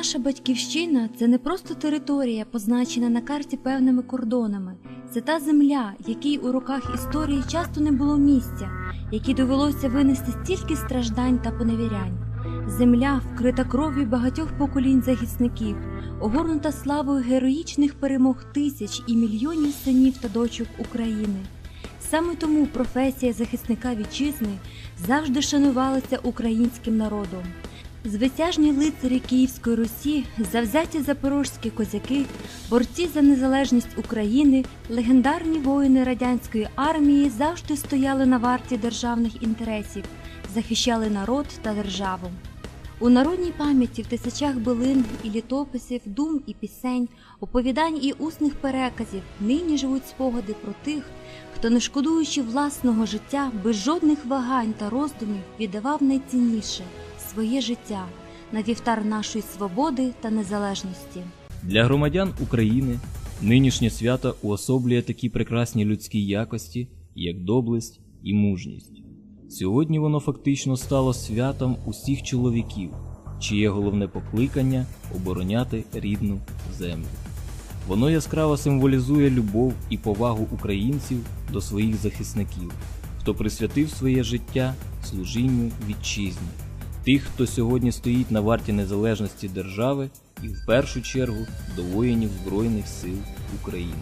Наша батьківщина це не просто територія, позначена на карті певними кордонами. Це та земля, якій у роках історії часто не було місця, якій довелося винести стільки страждань та поневірянь. Земля, вкрита кров'ю багатьох поколінь захисників, огорнута славою героїчних перемог тисяч і мільйонів синів та дочок України. Саме тому професія захисника вітчизни завжди шанувалася українським народом. Звитяжні лицарі Київської Русі, завзяті запорожські козаки, борці за незалежність України, легендарні воїни радянської армії завжди стояли на варті державних інтересів, захищали народ та державу. У народній пам'яті в тисячах билин і літописів, дум і пісень, оповідань і усних переказів нині живуть спогади про тих, хто, не шкодуючи власного життя, без жодних вагань та роздумів віддавав найцінніше своє життя на вівтар нашої свободи та незалежності. Для громадян України нинішнє свято уособлює такі прекрасні людські якості, як доблесть і мужність. Сьогодні воно фактично стало святом усіх чоловіків, чиє головне покликання обороняти рідну землю. Воно яскраво символізує любов і повагу українців до своїх захисників, хто присвятив своє життя служінню вітчизні, тих, хто сьогодні стоїть на варті незалежності держави і в першу чергу до воїнів Збройних сил України.